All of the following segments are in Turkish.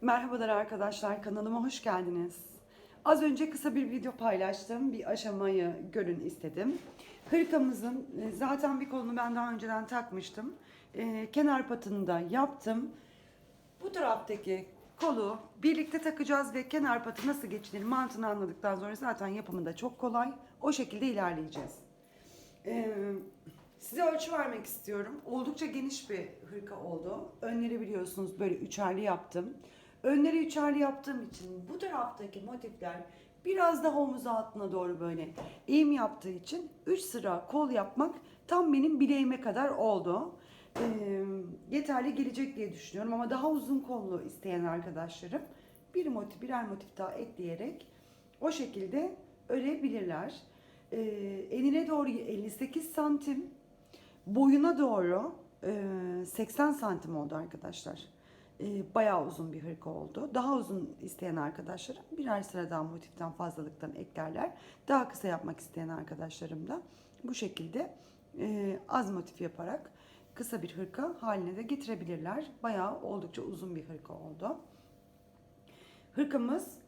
Merhabalar arkadaşlar kanalıma hoş geldiniz. Az önce kısa bir video paylaştım. Bir aşamayı görün istedim. Hırkamızın e, zaten bir kolunu ben daha önceden takmıştım. E, kenar patını da yaptım. Bu taraftaki kolu birlikte takacağız ve kenar patı nasıl geçilir mantığını anladıktan sonra zaten yapımı da çok kolay. O şekilde ilerleyeceğiz. Ee, size ölçü vermek istiyorum. Oldukça geniş bir hırka oldu. Önleri biliyorsunuz böyle üçerli yaptım. Önleri üçerli yaptığım için bu taraftaki motifler biraz daha omuz altına doğru böyle eğim yaptığı için 3 sıra kol yapmak tam benim bileğime kadar oldu. Ee, yeterli gelecek diye düşünüyorum ama daha uzun kollu isteyen arkadaşlarım bir motif birer motif daha ekleyerek o şekilde örebilirler. Ee, enine doğru 58 santim, boyuna doğru e, 80 santim oldu arkadaşlar. E, bayağı uzun bir hırka oldu. Daha uzun isteyen arkadaşlarım birer sıradan motiften fazlalıktan eklerler. Daha kısa yapmak isteyen arkadaşlarım da bu şekilde e, az motif yaparak kısa bir hırka haline de getirebilirler. Bayağı oldukça uzun bir hırka oldu. Hırkamız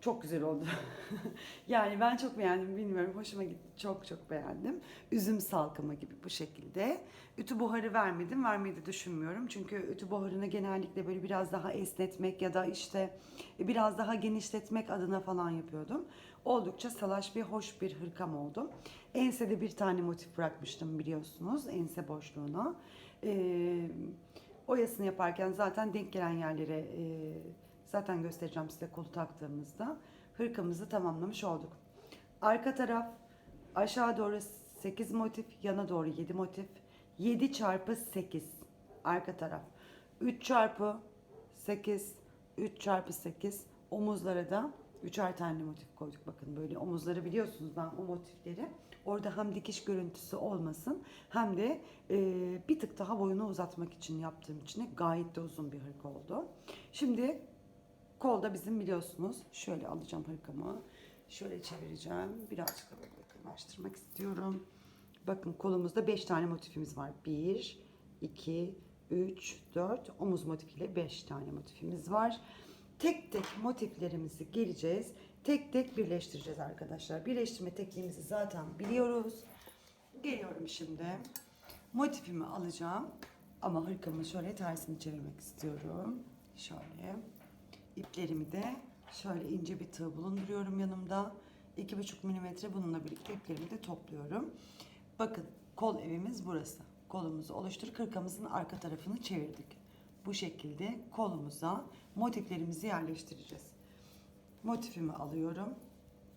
çok güzel oldu. yani ben çok beğendim bilmiyorum hoşuma gitti çok çok beğendim. Üzüm salkımı gibi bu şekilde. Ütü buharı vermedim vermeyi de düşünmüyorum. Çünkü ütü buharını genellikle böyle biraz daha esnetmek ya da işte biraz daha genişletmek adına falan yapıyordum. Oldukça salaş ve hoş bir hırkam oldu. Ensede bir tane motif bırakmıştım biliyorsunuz ense boşluğuna. Ee, oyasını yaparken zaten denk gelen yerlere e, zaten göstereceğim size kolu taktığımızda hırkamızı tamamlamış olduk. Arka taraf aşağı doğru 8 motif, yana doğru 7 motif. 7 çarpı 8 arka taraf. 3 çarpı 8, 3 çarpı 8 omuzlara da üçer tane motif koyduk. Bakın böyle omuzları biliyorsunuz ben o motifleri. Orada hem dikiş görüntüsü olmasın hem de e, bir tık daha boyunu uzatmak için yaptığım için gayet de uzun bir hırka oldu. Şimdi kolda bizim biliyorsunuz şöyle alacağım hırkamı. Şöyle çevireceğim. Birazcık da böyle yakınlaştırmak istiyorum. Bakın kolumuzda 5 tane motifimiz var. 1, 2, 3, 4 omuz motifiyle 5 tane motifimiz var. Tek tek motiflerimizi geleceğiz. Tek tek birleştireceğiz arkadaşlar. Birleştirme tekniğimizi zaten biliyoruz. Geliyorum şimdi. Motifimi alacağım. Ama hırkamı şöyle tersini çevirmek istiyorum. Şöyle. İplerimi de şöyle ince bir tığ bulunduruyorum yanımda. 2,5 milimetre bununla birlikte iplerimi de topluyorum. Bakın kol evimiz burası. Kolumuzu oluştur. Kırkamızın arka tarafını çevirdik. Bu şekilde kolumuza motiflerimizi yerleştireceğiz. Motifimi alıyorum.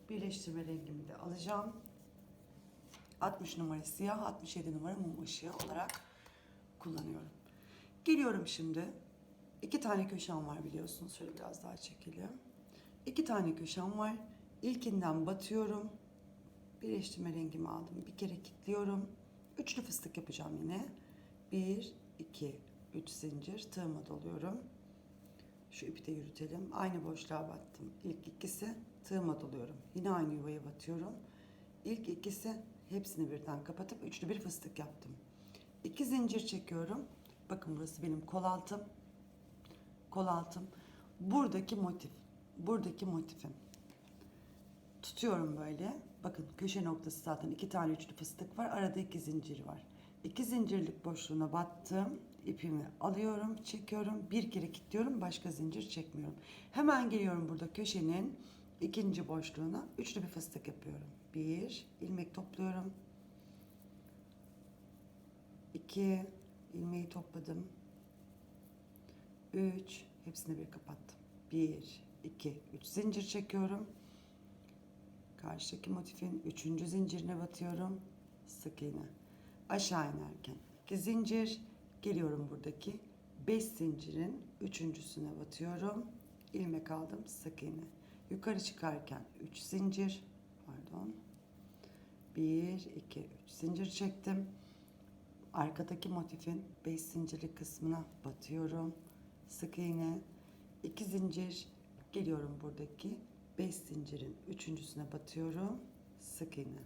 Birleştirme rengimi de alacağım. 60 numara siyah, 67 numara mum ışığı olarak kullanıyorum. Geliyorum şimdi. İki tane köşem var biliyorsunuz. Şöyle biraz daha çekelim. İki tane köşem var. İlkinden batıyorum. Birleştirme rengimi aldım. Bir kere kilitliyorum. Üçlü fıstık yapacağım yine. Bir, iki, üç zincir. Tığıma doluyorum. Şu ipi de yürütelim. Aynı boşluğa battım. İlk ikisi tığıma doluyorum. Yine aynı yuvaya batıyorum. İlk ikisi hepsini birden kapatıp üçlü bir fıstık yaptım. İki zincir çekiyorum. Bakın burası benim kol altım. Kol altım. Buradaki motif. Buradaki motifim. Tutuyorum böyle. Bakın köşe noktası zaten iki tane üçlü fıstık var. Arada iki zincir var. İki zincirlik boşluğuna battım. İpimi alıyorum, çekiyorum. Bir kere kilitliyorum. Başka zincir çekmiyorum. Hemen geliyorum burada köşenin ikinci boşluğuna. Üçlü bir fıstık yapıyorum. Bir, ilmek topluyorum. İki, ilmeği topladım. Üç, hepsini bir kapattım. Bir, iki, üç zincir çekiyorum. Karşıdaki motifin üçüncü zincirine batıyorum. Sık iğne. Aşağı inerken iki zincir. Geliyorum buradaki beş zincirin üçüncüsüne batıyorum. ilmek aldım. Sık iğne. Yukarı çıkarken üç zincir. Pardon. Bir, iki, üç zincir çektim. Arkadaki motifin beş zincirli kısmına batıyorum. Sık iğne. iki zincir. Geliyorum buradaki 5 zincirin üçüncüsüne batıyorum. Sık iğne.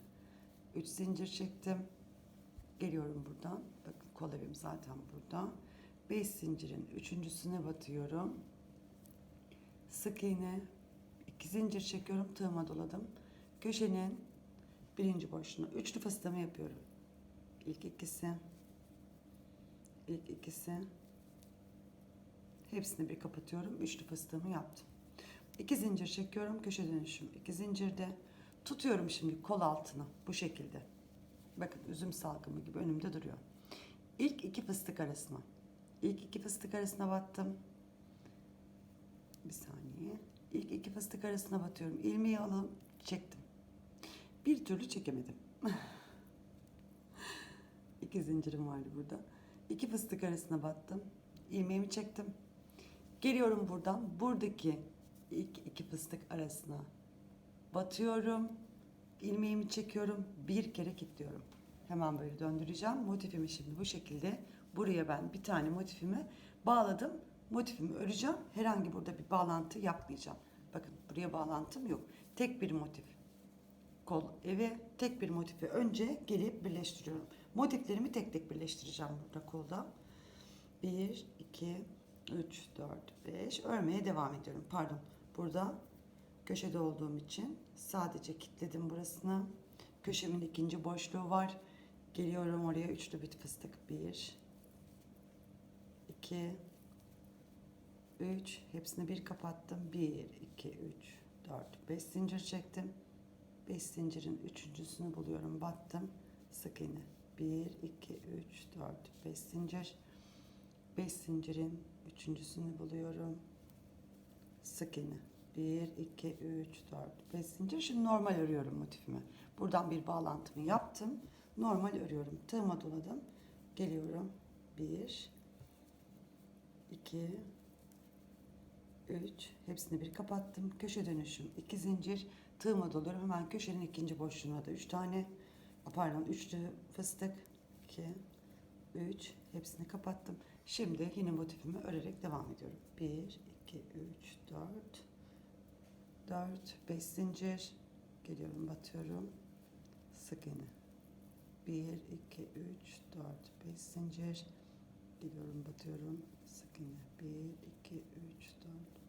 3 zincir çektim. Geliyorum buradan. Bakın kol evim zaten burada. 5 zincirin üçüncüsüne batıyorum. sık iğne, iki zincir çekiyorum, tığıma doladım. Köşenin birinci boşluğuna üçlü fıstığımı yapıyorum. İlk ikisi, ilk ikisi, hepsini bir kapatıyorum. Üçlü fıstığımı yaptım. İki zincir çekiyorum, köşe dönüşüm. iki zincirde tutuyorum şimdi kol altını bu şekilde. Bakın üzüm salkımı gibi önümde duruyor. İlk iki fıstık arasına. İlk iki fıstık arasına battım. Bir saniye. İlk iki fıstık arasına batıyorum. İlmeği alıp çektim. Bir türlü çekemedim. iki zincirim vardı burada. İki fıstık arasına battım. İlmeğimi çektim. Geliyorum buradan. Buradaki ilk iki fıstık arasına batıyorum. ilmeğimi çekiyorum. Bir kere kilitliyorum. Hemen böyle döndüreceğim. Motifimi şimdi bu şekilde buraya ben bir tane motifimi bağladım. Motifimi öreceğim. Herhangi burada bir bağlantı yapmayacağım. Bakın buraya bağlantım yok. Tek bir motif. Kol eve tek bir motifi önce gelip birleştiriyorum. Motiflerimi tek tek birleştireceğim burada kolda. 1, 2, 3, 4, 5 örmeye devam ediyorum. Pardon. Burada köşede olduğum için sadece kilitledim burasını. Köşemin ikinci boşluğu var. Geliyorum oraya üçlü bit fıstık. 1 2 3 hepsini bir kapattım. 1 2 3 4 5 zincir çektim. 5 zincirin üçüncüsünü buluyorum. Battım. Sık iğne. 1 2 3 4 5 zincir. 5 zincirin üçüncüsünü buluyorum. Sık iğne. 1, 2, 3, 4, 5 zincir. Şimdi normal örüyorum motifimi. Buradan bir bağlantımı yaptım. Normal örüyorum. Tığıma doladım. Geliyorum. 1, 2, 3. Hepsini bir kapattım. Köşe dönüşüm. 2 zincir. Tığıma doluyorum. Hemen köşenin ikinci boşluğuna da 3 tane. Pardon üçlü fıstık. 2, 3. Hepsini kapattım. Şimdi yine motifimi örerek devam ediyorum. 1, 2, 3, 4, 4, 5 zincir. Geliyorum batıyorum. Sık iğne. 1, 2, 3, 4, 5 zincir. Geliyorum batıyorum. Sık iğne. 1, 2, 3,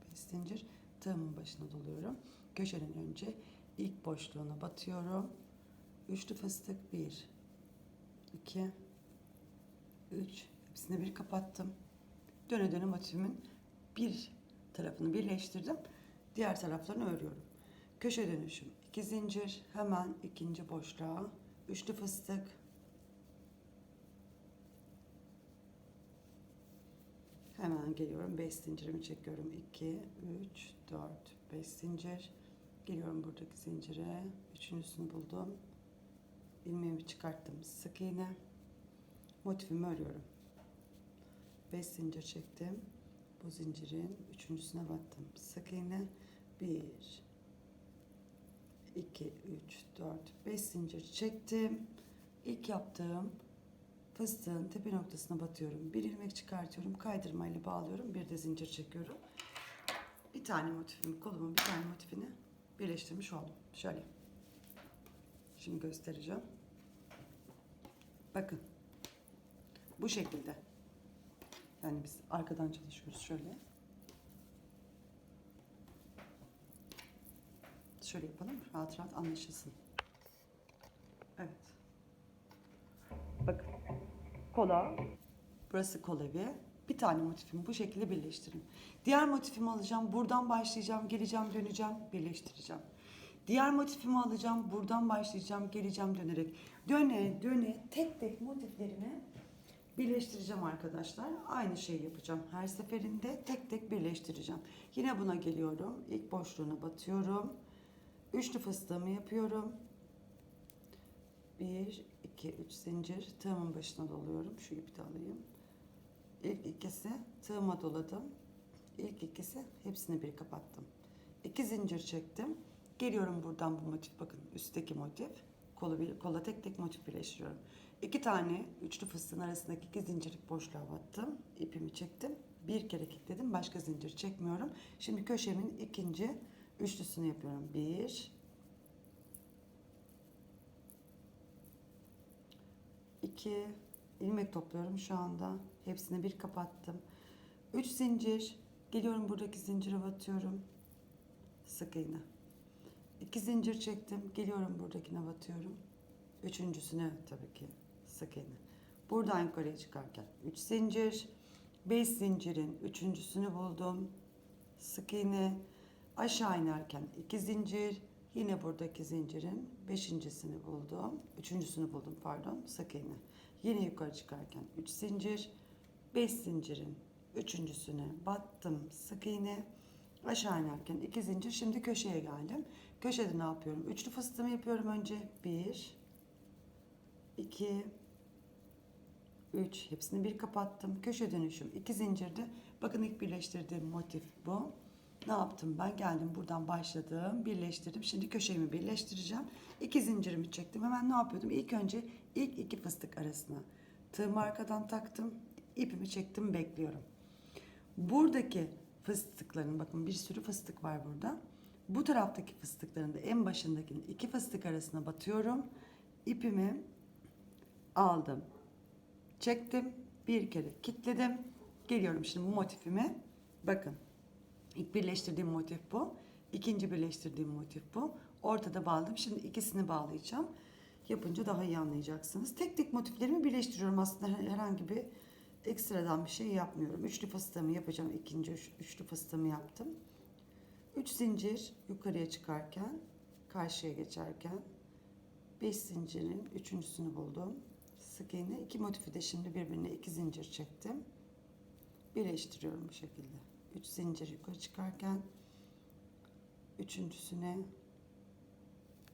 4, 5 zincir. Tığımın başına doluyorum. Köşenin önce ilk boşluğuna batıyorum. Üçlü fıstık 1, 2, 3. Hepsini bir kapattım. Döne döne motifimin bir tarafını birleştirdim. Diğer taraflarını örüyorum. Köşe dönüşüm. 2 zincir. Hemen ikinci boşluğa. Üçlü fıstık. Hemen geliyorum. 5 zincirimi çekiyorum. 2, 3, 4, 5 zincir. Geliyorum buradaki zincire. Üçüncüsünü buldum. İlmeğimi çıkarttım. Sık iğne. Motifimi örüyorum. 5 zincir çektim. Bu zincirin üçüncüsüne battım. Sık iğne. 1 2 3 4 5 zincir çektim. İlk yaptığım fıstığın tepe noktasına batıyorum. Bir ilmek çıkartıyorum. Kaydırmayla bağlıyorum. Bir de zincir çekiyorum. Bir tane motifimi, kolumun bir tane motifini birleştirmiş oldum. Şöyle. Şimdi göstereceğim. Bakın. Bu şekilde. Yani biz arkadan çalışıyoruz şöyle. Şöyle yapalım rahat rahat anlaşılsın. Evet. Bakın. Kola. Burası kol evi. Bir tane motifimi bu şekilde birleştirin. Diğer motifimi alacağım. Buradan başlayacağım. Geleceğim döneceğim. Birleştireceğim. Diğer motifimi alacağım. Buradan başlayacağım. Geleceğim dönerek. Döne döne tek tek motiflerimi birleştireceğim arkadaşlar. Aynı şeyi yapacağım. Her seferinde tek tek birleştireceğim. Yine buna geliyorum. İlk boşluğuna batıyorum. Üçlü fıstığımı yapıyorum. 1, 2, 3 zincir. Tığımın başına doluyorum. Şu ipi de alayım. İlk ikisi tığıma doladım. İlk ikisi hepsini bir kapattım. İki zincir çektim. Geliyorum buradan bu motif bakın üstteki motif. Kolu, kola tek tek motif birleştiriyorum. İki tane üçlü fıstığın arasındaki iki zincirlik boşluğa battım. İpimi çektim. Bir kere kilitledim. Başka zincir çekmiyorum. Şimdi köşemin ikinci üçlüsünü yapıyorum. Bir. iki ilmek topluyorum şu anda. Hepsini bir kapattım. Üç zincir. Geliyorum buradaki zincire batıyorum. Sık iğne. İki zincir çektim. Geliyorum buradakine batıyorum. Üçüncüsüne tabii ki sık iğne. Buradan yukarıya çıkarken 3 zincir. 5 zincirin üçüncüsünü buldum. Sık iğne. Aşağı inerken 2 zincir. Yine buradaki zincirin beşincisini buldum. Üçüncüsünü buldum pardon. Sık iğne. Yine yukarı çıkarken 3 zincir. 5 zincirin üçüncüsüne battım. Sık iğne. Aşağı inerken 2 zincir. Şimdi köşeye geldim. Köşede ne yapıyorum? Üçlü fıstığımı yapıyorum önce. 1 2 3 hepsini bir kapattım. Köşe dönüşüm 2 zincirdi. Bakın ilk birleştirdiğim motif bu. Ne yaptım ben? Geldim buradan başladım. Birleştirdim. Şimdi köşemi birleştireceğim. İki zincirimi çektim. Hemen ne yapıyordum? İlk önce ilk iki fıstık arasına tığımı arkadan taktım. ipimi çektim. Bekliyorum. Buradaki fıstıkların bakın bir sürü fıstık var burada. Bu taraftaki fıstıkların da en başındakinin iki fıstık arasına batıyorum. İpimi aldım. Çektim. Bir kere kilitledim. Geliyorum şimdi bu motifime. Bakın. İlk birleştirdiğim motif bu. İkinci birleştirdiğim motif bu. Ortada bağladım. Şimdi ikisini bağlayacağım. Yapınca daha iyi anlayacaksınız. Tek tek motiflerimi birleştiriyorum. Aslında herhangi bir ekstradan bir şey yapmıyorum. Üçlü fıstığımı yapacağım. İkinci üç- üçlü fıstığımı yaptım. Üç zincir yukarıya çıkarken, karşıya geçerken beş zincirin üçüncüsünü buldum. Sık iğne. iki motifi de şimdi birbirine iki zincir çektim. Birleştiriyorum bu şekilde. Üç zincir yukarı çıkarken üçüncüsüne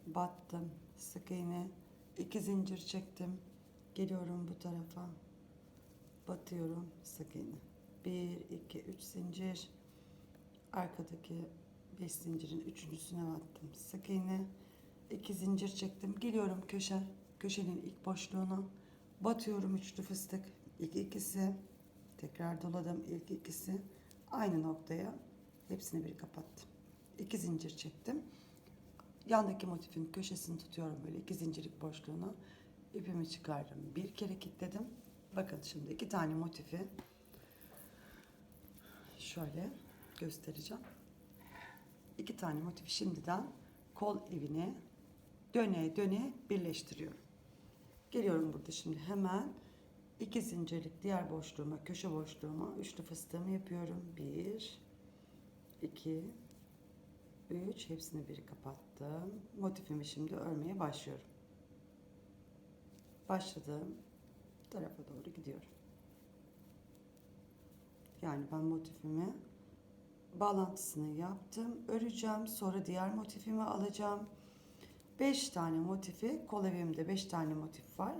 battım. Sık iğne. iki zincir çektim. Geliyorum bu tarafa. Batıyorum. Sık iğne. Bir, iki, üç zincir. Arkadaki beş zincirin üçüncüsüne battım. Sık iğne. iki zincir çektim. Geliyorum köşe. Köşenin ilk boşluğuna. Batıyorum üçlü fıstık. İlk ikisi. Tekrar doladım ilk ikisi. Aynı noktaya hepsini bir kapattım. İki zincir çektim. Yandaki motifin köşesini tutuyorum böyle iki zincirlik boşluğuna. İpimi çıkardım. Bir kere kilitledim. Bakın şimdi iki tane motifi şöyle göstereceğim. İki tane motifi şimdiden kol evine döne döne birleştiriyorum. Geliyorum burada şimdi hemen iki zincirlik diğer boşluğuma, köşe boşluğuma üçlü fıstığımı yapıyorum. Bir, iki, üç. Hepsini bir kapattım. Motifimi şimdi örmeye başlıyorum. Başladığım tarafa doğru gidiyorum. Yani ben motifimi bağlantısını yaptım. Öreceğim. Sonra diğer motifimi alacağım. 5 tane motifi, kol evimde 5 tane motif var.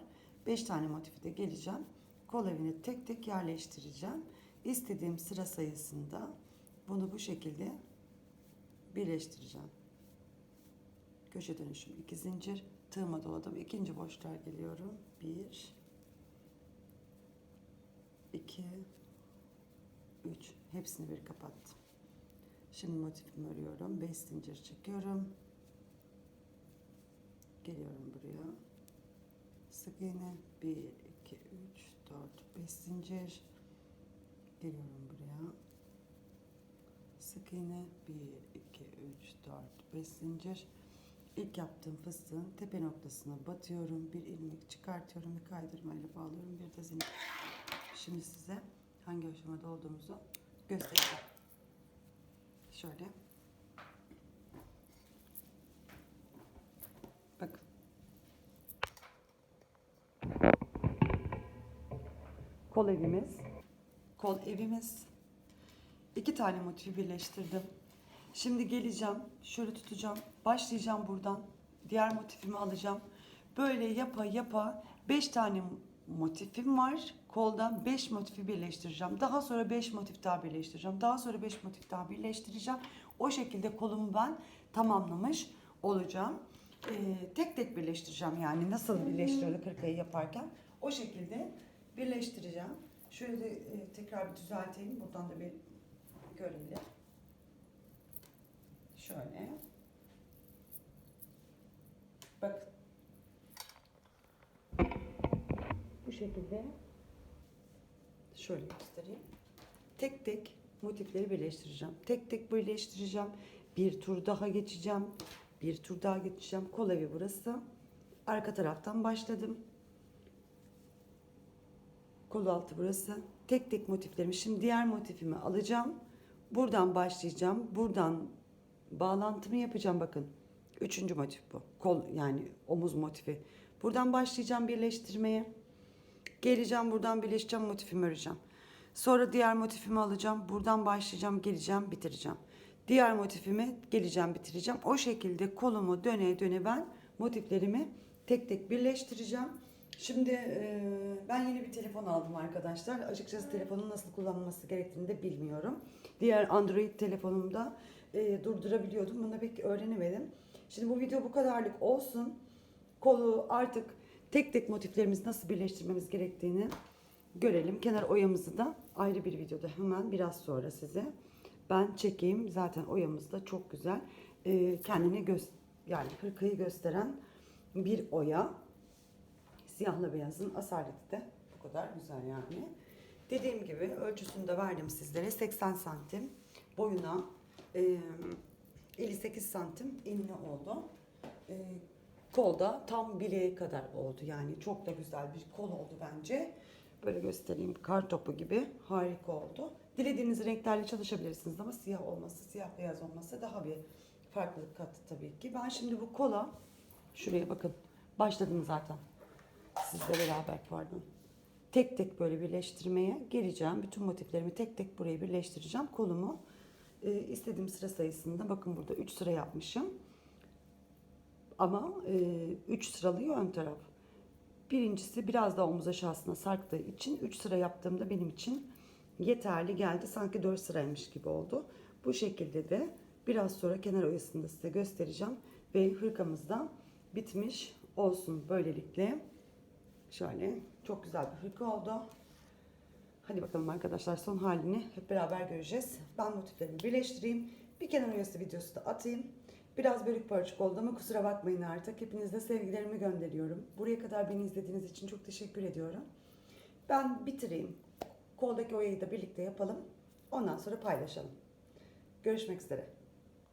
5 tane motifi de geleceğim. Kol evine tek tek yerleştireceğim. İstediğim sıra sayısında bunu bu şekilde birleştireceğim. Köşe dönüşüm 2 zincir. Tığıma doladım. İkinci boşluğa geliyorum. 1 2 3 Hepsini bir kapattım. Şimdi motifimi örüyorum. 5 zincir çekiyorum. Geliyorum buraya. Sık iğne 1 2 3 4 5 zincir. Geliyorum buraya. Sık iğne 1 2 3 4 5 zincir. İlk yaptığım fıstığın tepe noktasına batıyorum. Bir ilmek çıkartıyorum ve kaydırmayla bağlıyorum. Bir de zincir. Şimdi size hangi aşamada olduğumuzu göstereceğim. Şöyle. Bakın. Kol evimiz. Kol evimiz. İki tane motifi birleştirdim. Şimdi geleceğim. Şöyle tutacağım. Başlayacağım buradan. Diğer motifimi alacağım. Böyle yapa yapa beş tane motifim var. Koldan beş motifi birleştireceğim. Daha sonra beş motif daha birleştireceğim. Daha sonra beş motif daha birleştireceğim. O şekilde kolumu ben tamamlamış olacağım. Ee, tek tek birleştireceğim yani nasıl birleştiriyordu kırkayı yaparken. O şekilde birleştireceğim. Şöyle de e, tekrar bir düzelteyim. Buradan da bir görelim. Şöyle. Bakın. Bu şekilde şöyle göstereyim. Tek tek motifleri birleştireceğim. Tek tek birleştireceğim. Bir tur daha geçeceğim. Bir tur daha geçeceğim. Kol evi burası. Arka taraftan başladım. Kol altı burası. Tek tek motiflerimi. Şimdi diğer motifimi alacağım. Buradan başlayacağım. Buradan bağlantımı yapacağım bakın. Üçüncü motif bu. Kol yani omuz motifi. Buradan başlayacağım birleştirmeye. Geleceğim buradan birleşeceğim motifimi öreceğim. Sonra diğer motifimi alacağım. Buradan başlayacağım, geleceğim, bitireceğim. Diğer motifimi geleceğim, bitireceğim. O şekilde kolumu döne döne ben motiflerimi tek tek birleştireceğim. Şimdi e, ben yeni bir telefon aldım arkadaşlar. Açıkçası telefonun nasıl kullanılması gerektiğini de bilmiyorum. Diğer Android telefonumda e, durdurabiliyordum. Bunu pek öğrenemedim. Şimdi bu video bu kadarlık olsun. Kolu artık tek tek motiflerimizi nasıl birleştirmemiz gerektiğini görelim. Kenar oyamızı da ayrı bir videoda hemen biraz sonra size ben çekeyim. Zaten oyamız da çok güzel. E, kendini göz yani hırkayı gösteren bir oya. Siyahla beyazın asaleti de bu kadar güzel yani. Dediğim gibi ölçüsünü de verdim sizlere. 80 santim boyuna e, 58 santim enine oldu. E, kolda tam bileğe kadar oldu. Yani çok da güzel bir kol oldu bence. Böyle göstereyim. Kar topu gibi harika oldu. Dilediğiniz renklerle çalışabilirsiniz ama siyah olması, siyah beyaz olması daha bir farklılık kattı tabii ki. Ben şimdi bu kola şuraya bakın. Başladım zaten. Sizle beraber pardon. Tek tek böyle birleştirmeye geleceğim. Bütün motiflerimi tek tek buraya birleştireceğim. Kolumu e, istediğim sıra sayısında bakın burada 3 sıra yapmışım. Ama 3 sıralıyor ön taraf. Birincisi biraz daha omuz aşağısına sarktığı için 3 sıra yaptığımda benim için yeterli geldi. Sanki 4 sıraymış gibi oldu. Bu şekilde de biraz sonra kenar oyasını da size göstereceğim. Ve hırkamız da bitmiş olsun böylelikle. Şöyle çok güzel bir hırka oldu. Hadi bakalım arkadaşlar son halini hep beraber göreceğiz. Ben motiflerimi birleştireyim. Bir kenar oyası videosu da atayım. Biraz bölük pörçük oldu ama kusura bakmayın artık. Hepinize sevgilerimi gönderiyorum. Buraya kadar beni izlediğiniz için çok teşekkür ediyorum. Ben bitireyim. Koldaki oyayı da birlikte yapalım. Ondan sonra paylaşalım. Görüşmek üzere.